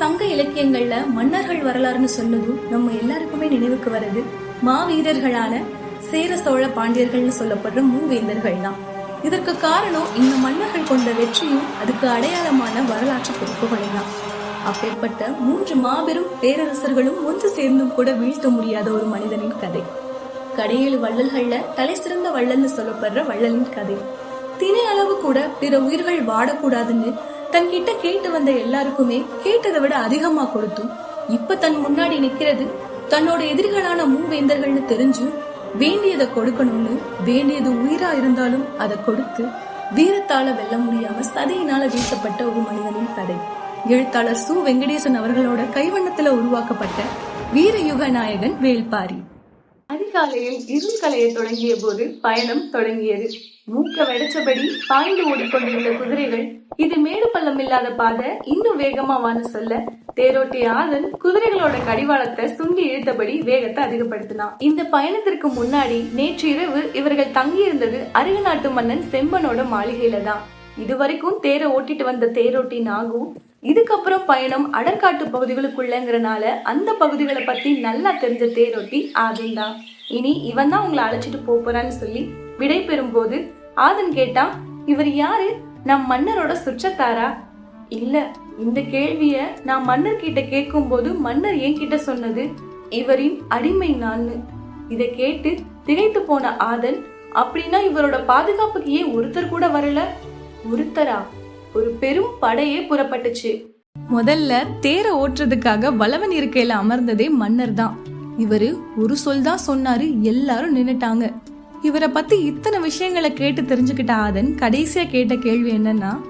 சங்க இலக்கியங்கள்ல மன்னர்கள் வரலாறுன்னு சொன்னதும் நம்ம எல்லாருக்குமே நினைவுக்கு வர்றது மாவீரர்களான சேர சோழ பாண்டியர்கள்னு சொல்லப்படுற மூவேந்தர்கள் தான். இதற்கு காரணம் இந்த மன்னர்கள் கொண்ட வெற்றியும் அதுக்கு அடையாளமான வரலாற்று பொறுப்புகளும் தான். அப்பேற்பட்ட மூன்று மாபெரும் பேரரசர்களும் ஒன்று சேர்ந்தும் கூட வீழ்த்த முடியாத ஒரு மனிதனின் கதை. கடையில் வள்ளல்கள்ல தலை சிறந்த வள்ளல்னு சொல்லப்படுற வள்ளலின் கதை. தினை அளவு கூட பிற உயிர்கள் வாடக்கூடாதுன்னு தன்கிட்ட கேட்டு வந்த எல்லாருக்குமே கேட்டதை விட அதிகமா கொடுத்தும். இப்ப தன் முன்னாடி நிக்கிறது தன்னோட எதிரிகளான மூவேந்தர்கள்னு தெரிஞ்சும் வேண்டியதை கொடுக்கணும்னு வேண்டியது உயிரா இருந்தாலும் அதை கொடுத்து வீரத்தால வெல்ல முடியாம சதையினால வீசப்பட்ட ஒரு மனிதனின் கதை எழுத்தாளர் சு வெங்கடேசன் அவர்களோட கைவண்ணத்துல உருவாக்கப்பட்ட வீரயுக நாயகன் வேள்பாரி. அதிகாலையில் இருள் கலைய தொடங்கிய போது பயணம் தொடங்கியது. மூக்க வெடிச்சபடி பாய்ந்து ஓடிக்கொண்டிருந்த குதிரைகள் இது மேடு பள்ளம் இல்லாத பாதை. இன்னும் வேகமா வான்னு சொல்ல தேரோட்டி ஆதன் குதிரைகளோட கடிவாளத்தை சுண்டி இழுத்தபடி வேகத்தை அதிகப்படுத்தினான். இந்த பயணத்திற்கு முன்னாடி நேற்று இரவு இவர்கள் தங்கியிருந்தது அருகு நாட்டு மன்னன் செம்பனோட மாளிகையில தான். இதுவரைக்கும் தேரை ஓட்டிட்டு வந்த தேரோட்டி நாகு இதுக்கப்புறம் பயணம் அடற்காட்டு பகுதிகளுக்குள்ளங்கிறனால அந்த பகுதிகளை பத்தி நல்லா தெரிஞ்ச தேரோட்டி ஆதன் தான். இனி இவன் தான் உங்களை அழைச்சிட்டு போறான்னு சொல்லி விடை பெறும்போது ஆதன் கேட்டான் இவர் யாரு? நம் மன்னரோட சுற்றத்தாரா? இல்ல இந்த கேள்விய நான் மன்னர் கிட்ட கேட்கும்போது மன்னர் என்கிட்ட சொன்னது இவரின் அடிமை நான்னு. இதை கேட்டு திகைத்து போன ஆதன் அப்படின்னா இவரோட பாதுகாப்புக்கு ஏன் ஒருத்தர் கூட வரல? ஒருத்தரா? ஒரு பெரும் படையே புறப்பட்டுச்சு. முதல்ல தேர ஓட்டுறதுக்காக வளவன் இருக்கையில அமர்ந்ததே மன்னர் தான் இவரு ஒரு சொல் தான் சொன்னாரு எல்லாரும் நின்னுட்டாங்க. இவரை பத்தி இத்தனை விஷயங்களை கேட்டு தெரிஞ்சுக்கிட்ட ஆதன் கடைசியா கேட்ட கேள்வி என்னன்னா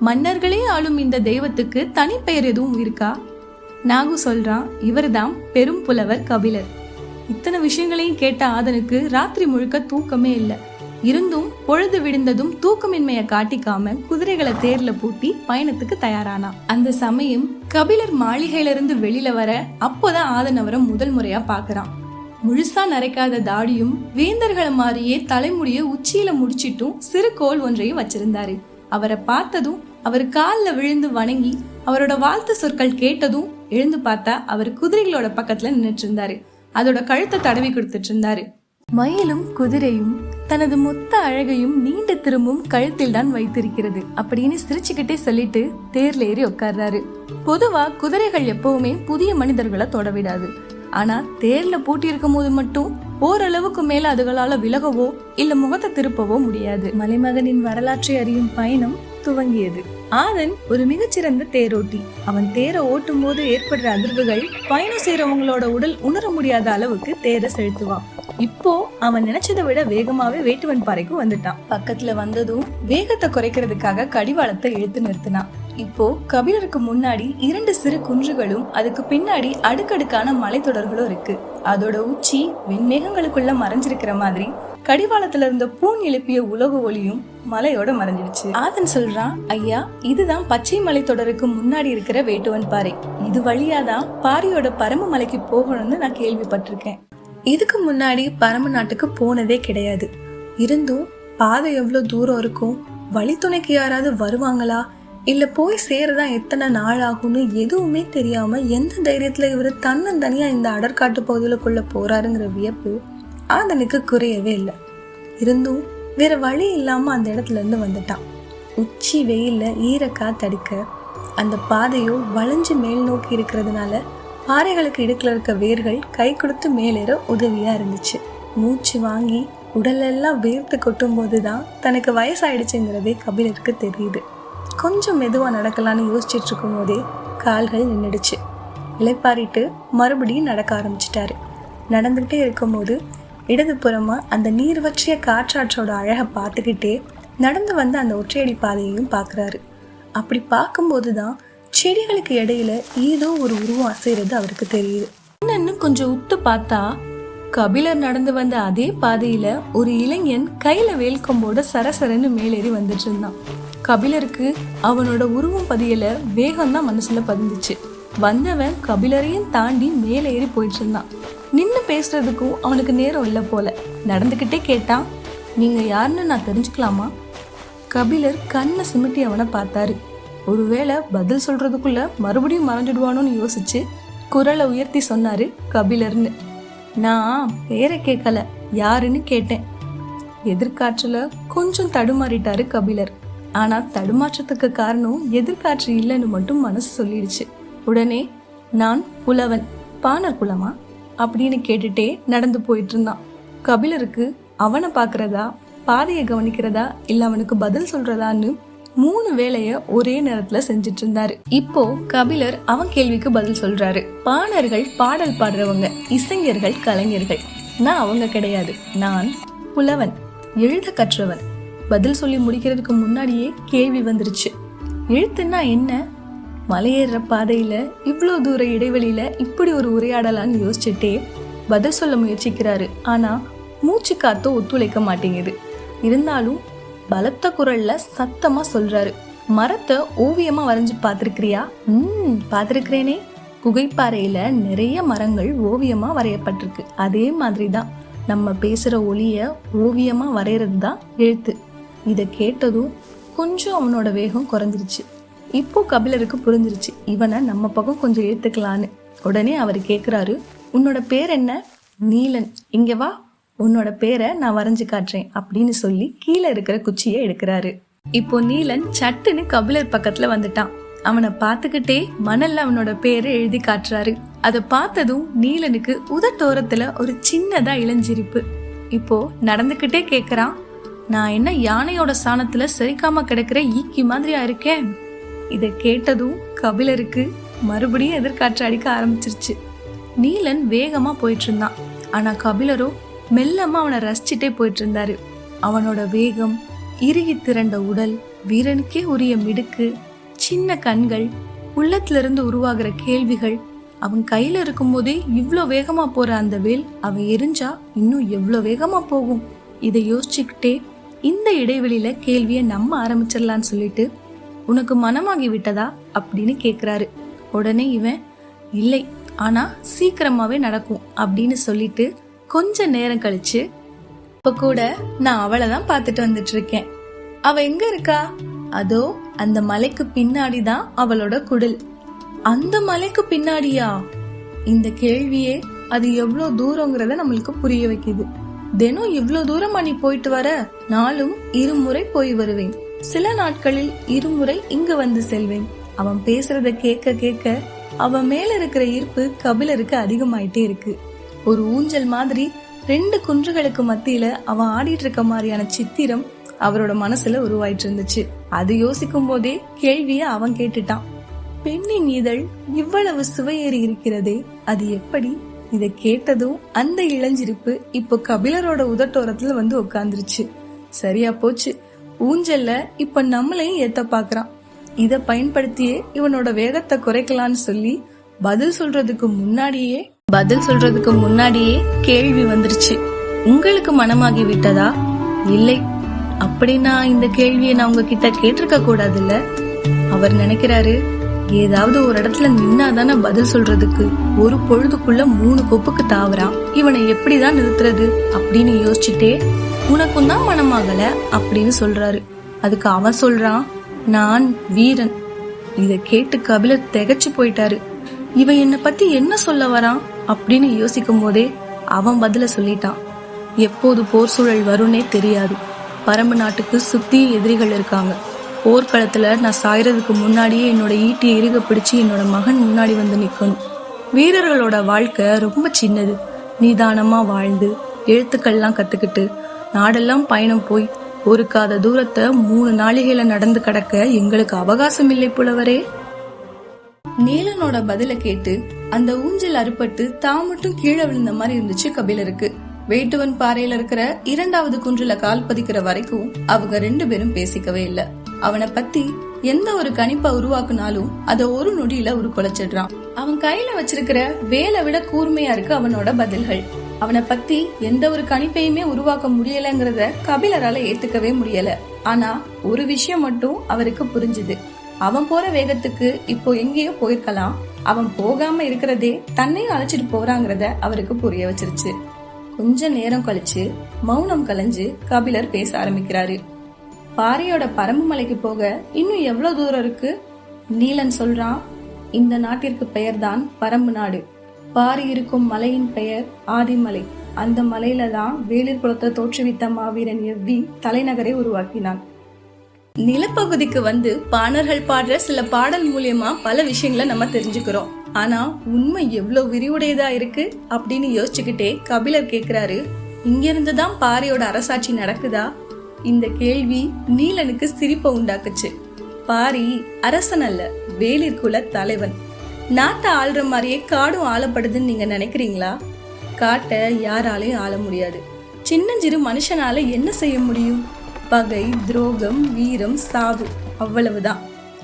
மன்னர்களே ஆளும் இந்த தெய்வத்துக்கு தனிப்பெயர் எதுவும் இருக்கா? நாகு சொல்றான் இவர்தான் பெரும் புலவர் கபிலர். இத்தனை விஷயங்களையும் கேட்ட ஆதனுக்கு ராத்திரி முழுக்க தூக்கமே இல்லை. இருந்தும் பொழுது விடிந்ததும் தூக்கமின்மையை காட்டிக்காம குதிரைகளை தேர்ல பூட்டி பயணத்துக்கு தயாரானா அந்த சமயம் கபிலர் மாளிகையிலிருந்து வெளியில வர அப்போதான் ஆதன் அவரை முதல் முறையா பாக்குறான் முழுசா நரைக்காத தாடியும் வேந்தர்களை மாதிரியே தலைமுடிய உச்சியில முடிச்சிட்டும் சிறு கோல் ஒன்றையும் வச்சிருந்தாரு. அவரை பார்த்ததும் அவர் காலில் விழுந்து வணங்கி அவரோட வாழ்த்து சொற்கள் கேட்டதும் எழுந்து பார்த்தா அவர் குதிரைகளோட பக்கத்துல நின்னுட்டு இருந்தாரு அதோட கழுத்தை தடவி கொடுத்துட்டு இருந்தாரு மயிலும் குதிரையும் தனது மொத்த அழகையும் நீண்ட திரும்பும் கழுத்தில் தான் வைத்திருக்கிறது அப்படின்னு சிரிச்சுக்கிட்டே சொல்லிட்டு தேர்ல ஏறி உட்கார்றாரு. பொதுவா குதிரைகள் எப்பவுமே புதிய மனிதர்களை தொடவிடாது ஆனா தேர்ல பூட்டியிருக்கும் போது மட்டும் ஓரளவுக்கு மேல அதுகளால விலகவோ இல்ல முகத்தை திருப்பவோ முடியாது. மலைமகனின் வரலாற்றை அறியும் பயணம் துவங்கியது. ஆதன் ஒரு மிகச்சிறந்த தேரோட்டி. அவன் தேரை ஓட்டும் போது ஏற்படுற அதிர்வுகள் பயணம் செய்யறவங்களோட உடல் உணர முடியாத அளவுக்கு தேரை செலுத்துவான். இப்போ அவன் நினைச்சதை விட வேகமாவே வேட்டுவன் பாறைக்கு வந்துட்டான். பக்கத்துல வந்ததும் வேகத்தை குறைக்கிறதுக்காக கடிவாளத்தை இழுத்து நிறுத்தினான். இப்போ கபிலருக்கு முன்னாடி இரண்டு சிறு குன்றுகளும் அதுக்கு பின்னாடி அடுக்கடுக்கான மலைத்தொடர்களும் இருக்கு. அதோட உச்சி வெண்மேகங்களுக்குள்ள மறைஞ்சிருக்கிற மாதிரி கடிவாளத்துல இருந்த பூன் எழுப்பிய உலக ஒளியும் மலையோட மறைஞ்சிடுச்சு. ஆதன் சொல்றான் ஐயா இதுதான் பச்சை மலை தொடருக்கு முன்னாடி இருக்கிற வேட்டுவன் பாறை. இது வழியாதான் பாரியோட பரம மலைக்கு போகணும்னு நான் கேள்விப்பட்டிருக்கேன். இதுக்கு முன்னாடி பரம நாட்டுக்கு போனதே கிடையாது. இருந்தும் பாதை எவ்வளவு தூரம் இருக்கும்? வழித்துணைக்கு யாராவது வருவாங்களா? இல்ல போய் சேரதா எத்தனை நாள் ஆகும்னு எதுவுமே தெரியாம எந்த தைரியத்துல இவர் தன்னந்தனியா இந்த அடற்காட்டு பகுதிகளுக்குள்ள போறாருங்கிற வியப்பு ஆதனுக்கு குறையவே இல்லை. இருந்தும் வேற வழி இல்லாம அந்த இடத்துல இருந்து வந்துட்டான். உச்சி வெயில்ல ஈர தடுக்க அந்த பாதையோ வளைஞ்சு மேல் நோக்கி இருக்கிறதுனால பாறைகளுக்கு இடுக்கில் இருக்க வேர்கள் கை கொடுத்து மேலேற உதவியா இருந்துச்சு. மூச்சு வாங்கி உடலெல்லாம் வேர்த்து கொட்டும் போதுதான் தனக்கு வயசாயிடுச்சுங்கிறதே கபிலருக்கு தெரியுது. கொஞ்சம் மெதுவாக நடக்கலான்னு யோசிச்சுட்டு இருக்கும் போதே கால்கள் நின்றுடுச்சு இலைப்பாரிட்டு மறுபடியும் நடக்க ஆரம்பிச்சிட்டாரு. நடந்துகிட்டே இருக்கும்போது இடதுபுறமாக அந்த நீர் வற்றிய காற்றாற்றோட அழகை பார்த்துக்கிட்டே நடந்து வந்த அந்த ஒற்றையடி பாதையையும் பார்க்குறாரு. அப்படி பார்க்கும்போது தான் செடிகளுக்கு இடையில ஏதோ ஒரு உருவம் அசைறது அவருக்கு தெரியுது. இன்னும் கொஞ்சம் உத்து பார்த்தா கபிலர் நடந்து வந்த அதே பாதையில ஒரு இளைஞன் கையில வேல்கம்போட சரசரன்னு மேலேறி வந்துட்டு இருந்தான். கபிலருக்கு அவனோட உருவம் பதியல வேகம் தான் மனசுல பதிந்துச்சு வந்தவன் கபிலரையும் தாண்டி மேலே ஏறி போயிட்டு இருந்தான் நின்று பேசுறதுக்கும் அவனுக்கு நேரம் இல்லை போல. நடந்துக்கிட்டே கேட்டான் நீங்க யாருன்னு நான் தெரிஞ்சுக்கலாமா? கபிலர் கண்ணை சிமிட்டி அவனை பார்த்தாரு. ஒருவேளை பதில் சொல்றதுக்குள்ள மறுபடியும் மறைஞ்சிடுவானோன்னு யோசிச்சு குரலை உயர்த்தி சொன்னாரு கபிலர்னு. நான் பேரை கேட்கல யாருன்னு கேட்டேன். எதிர்காற்றுல கொஞ்சம் தடுமாறிட்டாரு கபிலர். ஆனால் தடுமாற்றத்துக்கு காரணம் எதிர்காற்று இல்லைன்னு மட்டும் மனசு சொல்லிடுச்சு. உடனே நான் புலவன் பாணர் குலமா? அப்படின்னு கேட்டுட்டே நடந்து போயிட்டு இருந்தான் கபிலருக்கு அவனை பார்க்கறதா பாதையை கவனிக்கிறதா இல்லை அவனுக்கு பதில் சொல்றதான்னு மூணு வேலைய ஒரே நேரத்துல செஞ்சுட்டு இருந்தாரு இப்போ கபிலர் அவன் கேள்விக்கு பதில் சொல்றாரு. பாணர்கள் பாடல் பாடுறவங்க இசைஞர்கள் கலைஞர்கள். நான் அவங்க கிடையாது. நான் புலவன் எழுத கற்றவன். பதில் சொல்லி முடிக்கிறதுக்கு முன்னாடியே கேள்வி வந்துருச்சு. எழுத்துன்னா என்ன? மலையேற பாதையில இவ்வளோ தூர இடைவெளியில இப்படி ஒரு உரையாடலான்னு யோசிச்சுட்டே பதில் சொல்ல முயற்சிக்கிறாரு. ஆனா மூச்சு காத்தோ ஒத்துழைக்க மாட்டேங்குது. இருந்தாலும் பலத்த குரல்ல சத்தமா சொல்றாரு. மரத்தை ஓவியமா வரைஞ்சு பார்த்துருக்கிறியா? ம் பார்த்துருக்கிறேனே. குகைப்பாறையில நிறைய மரங்கள் ஓவியமா வரையப்பட்டிருக்கு. அதே மாதிரி தான் நம்ம பேசுற ஒளிய ஓவியமா வரைகிறது தான் எழுத்து. இதை கேட்டதும் கொஞ்சம் அவனோட வேகம் குறைஞ்சிருச்சு. இப்போ கபிலருக்கு புரிஞ்சிருச்சு இவனை நம்ம பக்கம் கொஞ்சம் ஏற்றுக்கலான்னு உடனே அவர் கேட்குறாரு உன்னோட பேர் என்ன? நீலன். இங்கே வா உன்னோட பேரை நான் வரைஞ்சு காட்டுறேன் அப்படின்னு சொல்லி கீழே இருக்கிற குச்சியை எடுக்கிறாரு. இப்போ நீலன் சட்டுன்னு கபிலர் பக்கத்துல வந்துட்டான். அவனை பார்த்துக்கிட்டே மணல்ல அவனோட பேரை எழுதி காட்டுறாரு. அதை பார்த்ததும் நீலனுக்கு உதட்டோரத்துல ஒரு சின்னதா இளஞ்சிரிப்பு. இப்போ நடந்துக்கிட்டே கேட்குறான் நான் என்ன யானையோட சாணத்துல செரிக்காம கிடக்கிற ஈக்கி மாதிரியா இருக்கேன்? இதை கேட்டதும் கபிலருக்கு மறுபடியும் எதிர்காற்று அடிக்க ஆரம்பிச்சிருச்சு. நீலன் வேகமா போயிட்டு இருந்தான் ஆனா கபிலரோ மெல்லமா அவனை ரசிச்சுட்டே போயிட்டு இருந்தாரு அவனோட வேகம் இறுகி திரண்ட உடல் வீரனுக்கே உரிய மிடுக்கு சின்ன கண்கள் உள்ளத்திலிருந்து உருவாகிற கேள்விகள் அவன் கையில இருக்கும்போதே இவ்வளோ வேகமா போற அந்த வேல் அவன் எரிஞ்சா இன்னும் எவ்வளோ வேகமா போகும்? இதை யோசிச்சுக்கிட்டே இந்த இடைவெளியில கேள்வியை நம்ம ஆரம்பிச்சிடலான்னு சொல்லிட்டு உனக்கு மனமாகி விட்டதா அப்படின்னு கேட்குறாரு உடனே இவன் இல்லை ஆனா சீக்கிரமாவே நடக்கும் அப்படின்னு சொல்லிட்டு கொஞ்ச நேரம் கழிச்சு இப்ப கூட நான் அவளை தான் பார்த்துட்டு வந்துட்டு இருக்கேன். அவ எங்க இருக்கா? அதோ அந்த மலைக்கு பின்னாடி தான் அவளோட குடில். அந்த மலைக்கு பின்னாடியா? இந்த கேள்வியே அது எவ்வளவு தூரங்கிறத நம்மளுக்கு புரிய வைக்குது. தினம் இவ்வளவு தூரமா நீ போயிட்டு வர நாளும் இருமுறை போய் வருவேன். சில நாட்களில் இருமுறை இங்கு வந்து செல்வேன். அவன் பேசுறத கேட்க கேட்க அவன் மேல இருக்கிற ஈர்ப்பு கபிலருக்கு அதிகமாயிட்டே இருக்கு. ஒரு ஊஞ்சல் மாதிரி ரெண்டு குன்றுகளுக்கு மத்தியில அவன் ஆடிட்டு இருக்க மாதிரியான சித்திரம் அவரோட மனசுல உருவாயிட்டு இருந்துச்சு. அது யோசிக்கும் போதே கேள்விய அவன் கேட்டுட்டான். பெண்ணின் இதழ் இவ்வளவு சுவையேறி இருக்கிறதே அது எப்படி இதை கேட்டதும் அந்த இளஞ்சிருப்பு இப்போ கபிலரோட உதட்டோரத்துல வந்து உட்காந்துருச்சு சரியா போச்சு. ஊஞ்சல்ல இப்ப நம்மளையும் ஏத்த பாக்குறான். இத பயன்படுத்தியே இவனோட வேகத்தை குறைக்கலான்னு சொல்லி பதில் சொல்றதுக்கு முன்னாடியே பதில் சொல்றதுக்கு முன்னாடியே கேள்வி வந்துருச்சு. உங்களுக்கு மனமாகி விட்டதா? இல்லை. அப்படின்னா இந்த கேள்வியை நான் உங்ககிட்ட கேட்டிருக்க கூடாதுல்ல அவர் நினைக்கிறாரு ஏதாவது ஒரு இடத்துல நின்னாதானே பதில் சொல்றதுக்கு? ஒரு பொழுதுக்குள்ள மூணு கொப்புக்கு தாவறான் இவனை எப்படிதான் நிறுத்துறது? அப்படின்னு யோசிச்சுட்டே உனக்கும் தான் மனமாகல அப்படின்னு சொல்றாரு. அதுக்கு அவன் சொல்றான் நான் வீரன். இத கேட்டு கபிலர் திகச்சு போயிட்டாரு. இவன் என்னை பத்தி என்ன சொல்ல வரான்? அப்படின்னு யோசிக்கும் போதே அவன் பதில சொல்லிட்டான். எப்போது போர் சூழல் வரும்னே தெரியாது. பரம்பு நாட்டுக்கு சுத்தி எதிரிகள் இருக்காங்க. போர்க்களத்தில் நான் சாயறதுக்கு முன்னாடியே என்னோட ஈட்டியை இறுக பிடிச்சு என்னோட மகன் முன்னாடி வந்து நிற்கணும் வீரர்களோட வாழ்க்கை ரொம்ப சின்னது. நிதானமாக வாழ்ந்து எழுத்துக்கள்லாம் கற்றுக்கிட்டு நாடெல்லாம் பயணம் போய் ஒருக்காத தூரத்தை மூணு நாளிகையில நடந்து கடக்க எங்களுக்கு அவகாசம் இல்லை புலவரே. நீலனோட பதில கேட்டு அந்த ஊஞ்சல் அறுபட்டு தான் மட்டும் கீழே விழுந்த மாதிரி இருந்துச்சு கபிலருக்கு. வேட்டுவன் பாறையில இருக்கிற இரண்டாவது குன்றுல கால் பதிக்கிற வரைக்கும் அவங்க ரெண்டு பேரும் பேசிக்கவே இல்ல. அவனை பத்தி எந்த ஒரு கணிப்பை உருவாக்குனாலும் அத ஒரு நொடியில ஒரு குலைச்சிடுறான். அவன் கையில வச்சிருக்கிற வேலை விட கூர்மையா இருக்கு அவனோட பதில்கள். அவனை பத்தி எந்த ஒரு கணிப்பையுமே உருவாக்க முடியலங்கிறத கபிலரால ஏத்துக்கவே முடியல. ஆனா ஒரு விஷயம் மட்டும் அவருக்கு புரிஞ்சுது. அவன் போற வேகத்துக்கு இப்போ எங்கேயோ போயிருக்கலாம். அவன் போகாம இருக்கிறதே தன்னையும் அழைச்சிட்டு போறாங்கிறத அவருக்கு புரிய வச்சிருச்சு. கொஞ்ச நேரம் கழிச்சு மௌனம் கலைஞ்சு கபிலர் பேச ஆரம்பிக்கிறாரு. பாறையோட பரம்பு மலைக்கு போக இன்னும் எவ்வளவு தூரம் இருக்கு? நீலன் சொல்றான் இந்த நாட்டிற்கு பெயர்தான் பரம்பு நாடு. பாரி இருக்கும் மலையின் பெயர் ஆதிமலை. அந்த மலையில தான் வேளிர் குலத்தை தோற்றுவித்த மாவீரன் எவ்வி தலைநகரை உருவாக்கினான். நிலப்பகுதிக்கு வந்து பாணர்கள் பாடுற சில பாடல் மூலியமா பல விஷயங்களை நம்ம தெரிஞ்சுக்கிறோம். ஆனா உண்மை எவ்வளவு விரிவுடையதா இருக்கு அப்படின்னு யோசிச்சுக்கிட்டே கபிலர் கேக்குறாரு இங்கிருந்து தான் பாரியோட அரசாட்சி நடக்குதா? இந்த கேள்வி நீலனுக்கு சிரிப்பை உண்டாக்குச்சு. பாரி அரசன் அல்ல வேளிர் குல தலைவன். நாட்டை ஆள்ற மாதிரியே காடும் ஆளப்படுதுன்னு நீங்க நினைக்கிறீங்களா? காட்டை யாராலையும் ஆள முடியாது. சின்னஞ்சிறு மனுஷனால என்ன செய்ய முடியும்? பகை துரோகம் வீரம் சாவு அவ்வளவுதான்.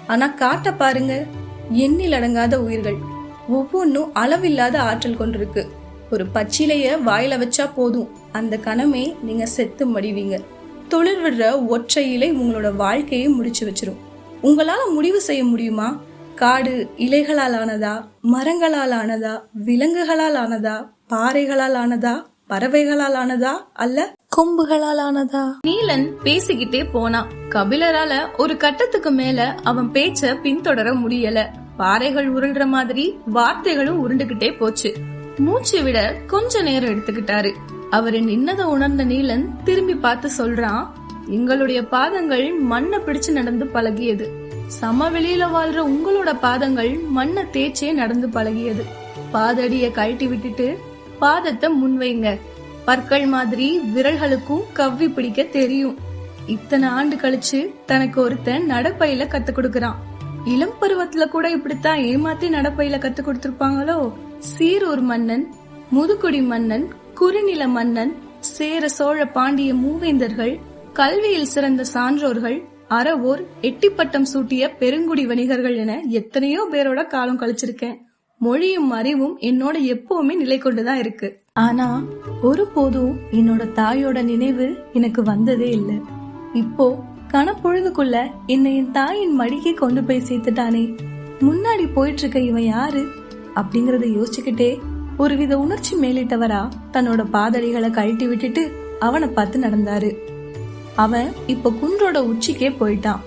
ஆனா காட்ட பாருங்க எண்ணில் அடங்காத உயிர்கள். ஒவ்வொன்றும் அளவில்லாத ஆற்றல் கொண்டிருக்கு. ஒரு பச்சிலைய வாயில வச்சா போதும். அந்த கணமே நீங்க செத்து மடிவீங்க. தொழில் விடுற ஒற்றை இலை உங்களோட வாழ்க்கையை முடிச்சு வச்சிரும். உங்களால முடிவு செய்ய முடியுமா? காடு இலைகளால் ஆனதா? மரங்களால் ஆனதா? விலங்குகளால் ஆனதா? பாறைகளால் ஆனதா? பறவைகளால் ஆனதா? அல்ல கொம்புகளால் ஆனதா? நீலன் பேசிக்கிட்டே போனா. கபிலரால ஒரு கட்டத்துக்கு மேல அவன் பேச்ச பின்தொடர முடியல. பாறைகள் உருள்ற மாதிரி வார்த்தைகளும் உருண்டுகிட்டே போச்சு. மூச்சு விட கொஞ்ச நேரம் எடுத்துக்கிட்டாரு. அவரு நின்னதை உணர்ந்த நீலன் திரும்பி பார்த்து சொல்றான் எங்களுடைய பாதங்கள் மண்ணை பிடிச்சு நடந்து பழகியது. சமவெளியில வாழ்ற உங்களோட பாதங்கள் மண்ணை தேய்ச்சே நடந்து பழகியது. பாதடிய கழட்டி விட்டுட்டு பாதத்தை முன்வைங்க. பற்கள் மாதிரி விரல்களுக்கும் கவ்வி பிடிக்க தெரியும். இத்தனை ஆண்டு கழிச்சு தனக்கு ஒருத்தன் நடப்பையில கத்து கொடுக்கறான். இளம் பருவத்துல கூட இப்படித்தான் ஏமாத்தி நடப்பையில கத்து கொடுத்திருப்பாங்களோ? சீரூர் மன்னன் முதுகுடி மன்னன் குறுநில மன்னன் சேர சோழ பாண்டிய மூவேந்தர்கள் கல்வியில் சிறந்த சான்றோர்கள் அறவோர் எட்டிப்பட்டம் சூட்டிய பெருங்குடி வணிகர்கள் என எத்தனையோ பேரோட காலம் கழிச்சிருக்கேன். மொழியும் அறிவும் என்னோட எப்பவுமே நிலை கொண்டுதான் இருக்கு. ஆனா ஒருபோதும் என்னோட தாயோட நினைவு எனக்கு வந்ததே இல்லை. இப்போ கணப்பொழுதுக்குள்ள என்னை என் தாயின் மடிக்கே கொண்டு போய் சேர்த்துட்டானே. முன்னாடி போயிட்டு இருக்க இவன் யாரு? அப்படிங்கறத யோசிச்சுக்கிட்டே ஒருவித உணர்ச்சி மேலிட்டவரா தன்னோட பாதடிகளை கழட்டி விட்டுட்டு அவனை பார்த்து நடந்தாரு. அவன் இப்ப குன்றோட உச்சிக்கே போயிட்டான்.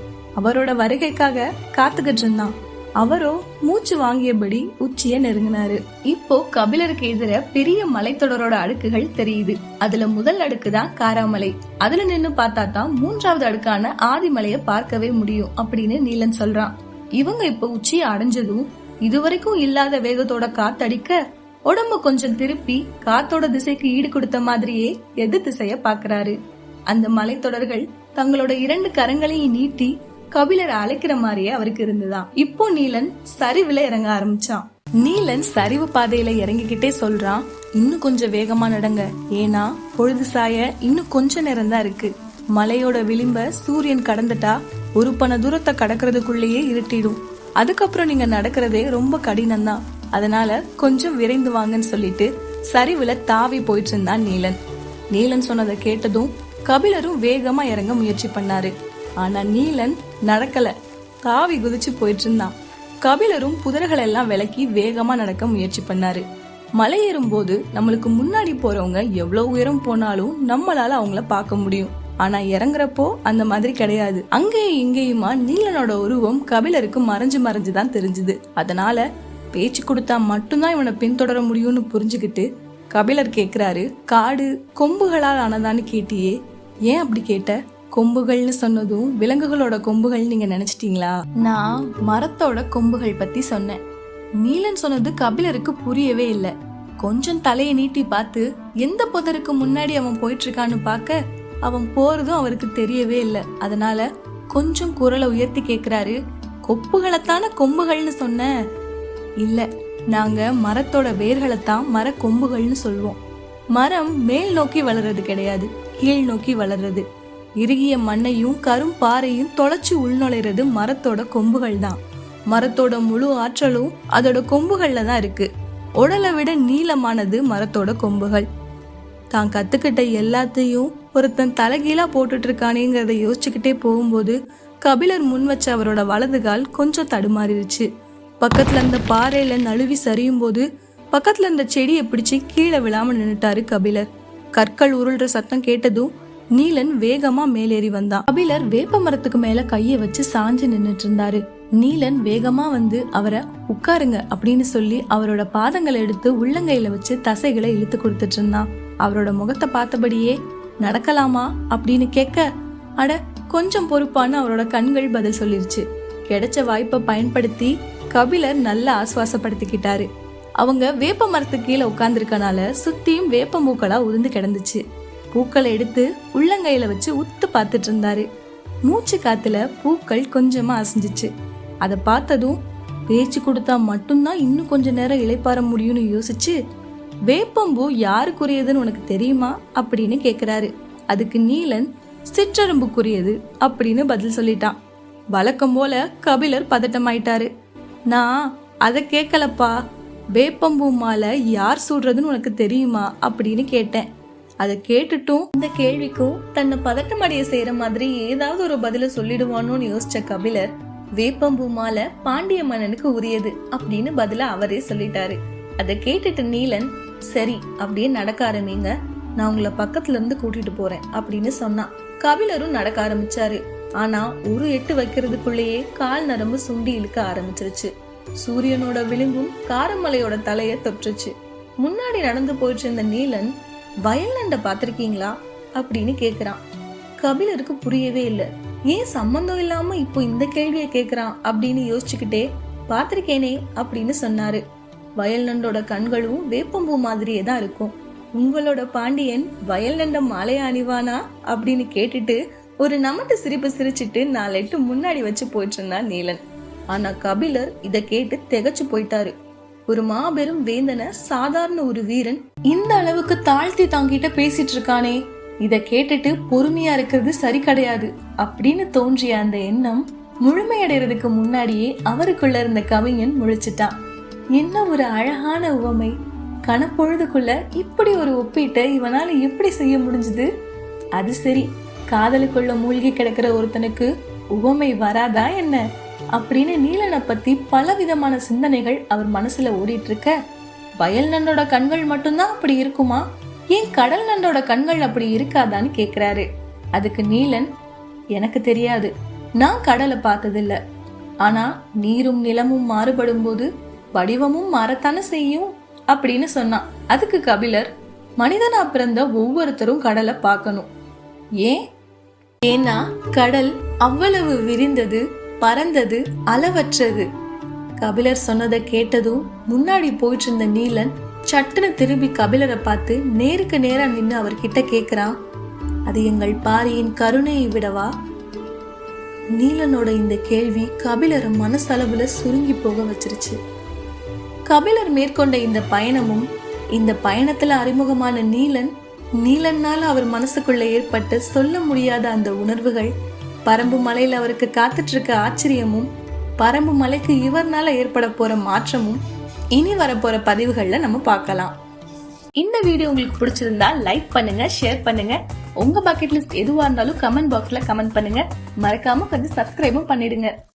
அவரோட வருகைக்காக காத்துக்கிட்டு இருந்தான். அவரோ மூச்சு வாங்கியபடி உச்சிய நெருங்கினாரு. இப்போ கபிலருக்கு எதிர பெரிய மலைத்தொடரோட அடுக்குகள் தெரியுது. அதுல முதல் அடுக்கு தான் காராமலை. அதுல நின்னு பார்த்தா தான் மூன்றாவது அடுக்கான ஆதிமலைய பார்க்கவே முடியும் அப்படின்னு நீலன் சொல்றான். இவங்க இப்ப உச்சியை அடைஞ்சதும் இதுவரைக்கும் இல்லாத வேகத்தோட காத்தடிக்க உடம்பு கொஞ்சம் திருப்பி காத்தோட திசைக்கு ஈடு கொடுத்த மாதிரியே எதிர் திசைய பாக்குறாரு அந்த மலைத்தொடர்கள் தங்களோட இரண்டு கரங்களையும் நீட்டி கபிலர் அழைக்கிற மாதிரியே அவருக்கு இருந்துதான் இப்போ நீலன் சரிவுல இறங்க ஆரம்பிச்சான். நீலன் சரிவு பாதையில இறங்கிக்கிட்டே சொல்றான் இன்னும் கொஞ்சம் வேகமா நடங்க. ஏன்னா பொழுது சாய இன்னும் கொஞ்ச நேரம் தான் இருக்கு. மலையோட விளிம்ப சூரியன் கடந்துட்டா ஒரு பண தூரத்தை கடக்கிறதுக்குள்ளேயே இருட்டிடும். அதுக்கப்புறம் நீங்க நடக்கிறதே ரொம்ப கடினம் தான். அதனால கொஞ்சம் விரைந்து வாங்கன்னு சொல்லிட்டு சரிவுல தாவி போயிட்டு இருந்தான் நீலன். நீலன் சொன்னதை கேட்டதும் கபிலரும் வேகமா இறங்க முயற்சி பண்ணாரு. ஆனா நீலன் நடக்கல. தாவி குதிச்சு போயிட்டு இருந்தான் கபிலரும் புதர்கள் எல்லாம் விலக்கி வேகமா நடக்க முயற்சி பண்ணாரு. மலை ஏறும் போது நம்மளுக்கு முன்னாடி போறவங்க எவ்வளவு உயரம் போனாலும் நம்மளால அவங்கள பார்க்க முடியும். ஆனா இறங்குறப்போ அந்த மாதிரி கிடையாது. அங்கேயும் இங்கேயுமா நீலனோட உருவம் கபிலருக்கு மறைஞ்சு மறைஞ்சு தான் தெரிஞ்சுது. அதனால பேச்சு கொடுத்தா மட்டும்தான் இவனை பின்தொடர முடியும்னு புரிஞ்சுக்கிட்டு கபிலர் கேக்குறாரு காடு கொம்புகளால் ஆனதான்னு கேட்டியே ஏன் அப்படி கேட்ட? கொம்புகள்னு சொன்னதும் விலங்குகளோட கொம்புகள் நீங்க நினைச்சிட்டீங்களா? நான் மரத்தோட கொம்புகள் பத்தி சொன்னேன். நீலன் சொன்னது கபிலருக்கு புரியவே இல்லை. கொஞ்சம் தலையை நீட்டி பார்த்து எந்த புதருக்கு முன்னாடி அவன் போயிட்டு இருக்கான்னு பார்க்க அவன் போறதும் அவருக்கு தெரியவே இல்லை. அதனால கொஞ்சம் குரலை உயர்த்தி கேக்குறாரு. கொப்புகளைத்தான கொம்புகள்னு சொன்ன? இல்ல நாங்க மரத்தோட வேர்களைத்தான் மர கொம்புகள்னு சொல்வோம். மரம் மேல் நோக்கி வளர்றது கிடையாது கீழ் நோக்கி வளர்றது. இறுகிய மண்ணையும் கரும் பாறையும் தொலைச்சு உள்நுழைறது மரத்தோட கொம்புகள் தான் மரத்தோட முழு ஆற்றலும் அதோட கொம்புகள்ல தான் இருக்கு. உடலை விட நீளமானது மரத்தோட கொம்புகள். தான் கத்துக்கிட்ட எல்லாத்தையும் ஒருத்தன் தலைகீழா போட்டுட்டு இருக்கானேங்கிறத யோசிச்சுக்கிட்டே போகும்போது கபிலர் முன் வச்ச அவரோட வலது கால் கொஞ்சம் தடுமாறிடுச்சு. பக்கத்துல இருந்த பாறையில நழுவி சரியும் போது பக்கத்துல இருந்த செடியை பிடிச்சு கீழே விழாம நின்னுட்டாரு கபிலர். கற்கள் உருள்ற சத்தம் கேட்டதும் நீலன் வேகமா மேலேறி வந்தான் கபிலர் வேப்ப மரத்துக்கு மேல கைய வச்சு சாஞ்சு நின்னுட்டு இருந்தாரு நீலன் வேகமா வந்து அவரை உட்காருங்க அப்படின்னு சொல்லி அவரோட பாதங்களை எடுத்து உள்ளங்கையில வச்சு தசைகளை இழுத்து கொடுத்துட்டு இருந்தான் அவரோட முகத்தை பார்த்தபடியே நடக்கலாமா? அப்படின்னு கேட்க அட கொஞ்சம் பொறுப்பான்னு அவரோட கண்கள் பதில் சொல்லிருச்சு. கிடைச்ச வாய்ப்பை பயன்படுத்தி கபிலர் நல்லா ஆஸ்வாசப்படுத்திக்கிட்டாரு அவங்க வேப்ப மரத்து கீழே உட்கார்ந்துருக்கனால சுத்தியும் வேப்ப மூக்களா உருந்து கிடந்துச்சு. பூக்களை எடுத்து உள்ளங்கையில வச்சு உத்து பார்த்துட்டு இருந்தாரு. மூச்சு காத்துல பூக்கள் கொஞ்சமா அசைஞ்சிச்சு. அதை பார்த்ததும் பேச்சு கொடுத்தா மட்டும்தான் இன்னும் கொஞ்ச நேரம் இளைப்பாற முடியும்னு யோசிச்சு வேப்பம்பூ யாருக்குரியதுன்னு உனக்கு தெரியுமா? அப்படின்னு கேக்குறாரு. அதுக்கு நீலன் சிற்றரும்புக்குரியது அப்படின்னு பதில் சொல்லிட்டான். வழக்கம் போல கபிலர் பதட்டமாயிட்டாரு. நான் அதை கேட்கலப்பா வேப்பம்பூ மாலை யார் சூடுறதுன்னு உனக்கு தெரியுமா? அப்படின்னு கேட்டேன். அதை கேட்டுட்டும் இந்த கேள்விக்கும் தன்னை பதட்டமடைய செய்யற மாதிரி ஏதாவது ஒரு பதில சொல்லிடுவானோன்னு யோசிச்ச கபிலர் வேப்பம்பூ மாலை பாண்டிய மன்னனுக்கு உரியது அப்படின்னு பதில அவரே சொல்லிட்டாரு. அதை கேட்டுட்டு நீலன் சரி அப்படியே நடக்க ஆரம்பிங்க. நான் உங்களை பக்கத்துல இருந்து கூட்டிட்டு போறேன் அப்படின்னு சொன்னான் கபிலரும் நடக்க ஆரம்பிச்சாரு. ஆனா ஒரு எட்டு வைக்கிறதுக்குள்ளேயே கால் நரம்பு சுண்டி இழுக்க ஆரம்பிச்சிருச்சு. சூரியனோட விளிம்பும் காரமலையோட தலைய தொற்றுச்சு. முன்னாடி நடந்து போயிட்டு இருந்த நீலன் வயல் நண்டை பார்த்துருக்கீங்களா? அப்படின்னு கேட்குறான் கபிலருக்கு புரியவே இல்லை. ஏன் சம்பந்தம் இல்லாம இப்போ இந்த கேள்வியை கேட்குறான் அப்படின்னு யோசிச்சுக்கிட்டே பார்த்துருக்கேனே அப்படின்னு சொன்னாரு. வயல் நண்டோட கண்களும் வேப்பம்பூ மாதிரியே தான் இருக்கும். உங்களோட பாண்டியன் வயல் நண்ட மாலையை அணிவானா? அப்படின்னு கேட்டுட்டு ஒரு நமட்டு சிரிப்பு சிரிச்சிட்டு நாலெட்டு முன்னாடி வச்சு போயிட்டு இருந்தான் நீலன். ஆனா கபிலர் இதை கேட்டு திகச்சு போயிட்டாரு. ஒரு மாபெரும் வேந்தனை சாதாரண ஒரு வீரன் இந்த அளவுக்கு தாழ்த்தி தாங்கிட்ட பேசிட்டு இருக்கானே. இத கேட்டுட்டு பொறுமையா இருக்கிறது சரி கிடையாது அப்படின்னு தோன்றிய அந்த எண்ணம் முழுமையடைறதுக்கு முன்னாடியே அவருக்குள்ள இருந்த கவிஞன் முழிச்சிட்டான். என்ன ஒரு அழகான உவமை. கணப்பொழுதுக்குள்ள இப்படி ஒரு ஒப்பீட்டை இவனால எப்படி செய்ய முடிஞ்சது? அது சரி காதலுக்குள்ள மூழ்கி கிடக்கிற ஒருத்தனுக்கு உவமை வராதா என்ன? அப்படின்னு நீலனை பத்தி பல விதமான சிந்தனைகள் அவர் மனசுல ஓடிட்டு இருக்க வயல் நண்டோட கண்கள் மட்டும்தான் அப்படி இருக்குமா? ஏன் கடல் நண்டோட கண்கள் அப்படி இருக்காதான்னு கேக்குறாரு. அதுக்கு நீலன் எனக்கு தெரியாது. நான் கடலை பார்த்ததில்ல. ஆனா நீரும் நிலமும் மாறுபடும் போது வடிவமும் மாறத்தானே செய்யும்? அப்படின்னு சொன்னான். அதுக்கு கபிலர் மனிதனா பிறந்த ஒவ்வொருத்தரும் கடலை பார்க்கணும். ஏன்? ஏன்னா கடல் அவ்வளவு விரிந்தது பறந்தது அளவற்றது. கபிலர் சொன்னதை கேட்டதும் முன்னாடி போயிட்டு இருந்த நீலன் சட்டுன்னு திரும்பி கபிலரை பார்த்து நேருக்கு நேரா நின்று அவர்கிட்ட கேக்குறான் அது எங்கள் பாரியின் கருணையை விடவா? நீலனோட இந்த கேள்வி கபிலரை மனசளவுல சுருங்கி போக வச்சிருச்சு. கபிலர் மேற்கொண்ட இந்த பயணமும் இந்த பயணத்துல அறிமுகமான நீலன் நீலன்னால அவர் மனசுக்குள்ள ஏற்பட்ட சொல்ல முடியாத அந்த உணர்வுகள் பரம்பு மலையில் அவருக்கு காத்துட்ருக்க ஆச்சரியமும் பரம்பு மலைக்கு இவர்னால ஏற்பட போகிற மாற்றமும் இனி வரப்போகிற பதிவுகளில் நம்ம பார்க்கலாம். இந்த வீடியோ உங்களுக்கு பிடிச்சிருந்தா லைக் பண்ணுங்க ஷேர் பண்ணுங்க. உங்க பக்கெட் லிஸ்ட் எதுவா இருந்தாலும் கமெண்ட் பாக்ஸ்ல கமெண்ட் பண்ணுங்க. மறக்காம கொஞ்சம் சப்ஸ்கிரைபும் பண்ணிடுங்க.